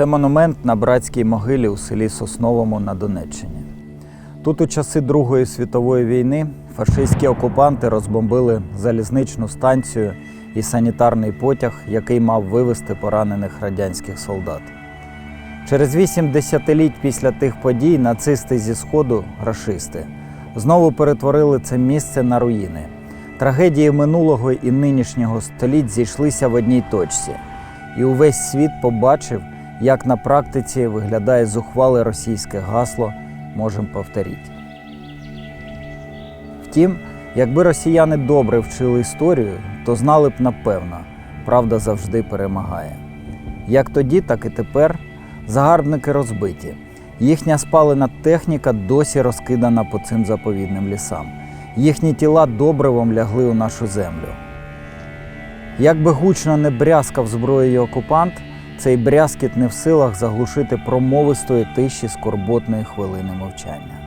Це монумент на братській могилі у селі Сосновому на Донеччині. Тут у часи Другої світової війни фашистські окупанти розбомбили залізничну станцію і санітарний потяг, який мав вивезти поранених радянських солдат. Через вісім десятиліть після тих подій нацисти зі сходу, рашисти, знову перетворили це місце на руїни. Трагедії минулого і нинішнього століть зійшлися в одній точці, і увесь світ побачив, як на практиці виглядає зухвале російське гасло можемо повторити. Втім, якби росіяни добре вчили історію, то знали б напевно, правда завжди перемагає. Як тоді, так і тепер загарбники розбиті. Їхня спалена техніка досі розкидана по цим заповідним лісам. Їхні тіла добривом лягли у нашу землю. Як би гучно не брязкав зброєю окупант, цей брязкіт не в силах заглушити промовистої тиші скорботної хвилини мовчання,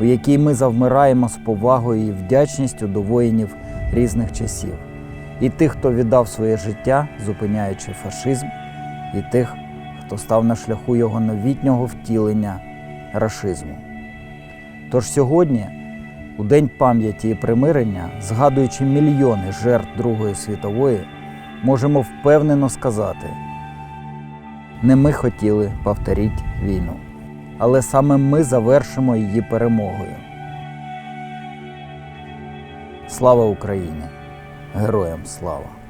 у якій ми завмираємо з повагою і вдячністю до воїнів різних часів, і тих, хто віддав своє життя, зупиняючи фашизм, і тих, хто став на шляху його новітнього втілення рашизму. Тож сьогодні, у День пам'яті і примирення, згадуючи мільйони жертв Другої світової, можемо впевнено сказати: не ми хотіли повторити війну, але саме ми завершимо її перемогою. Слава Україні! Героям слава!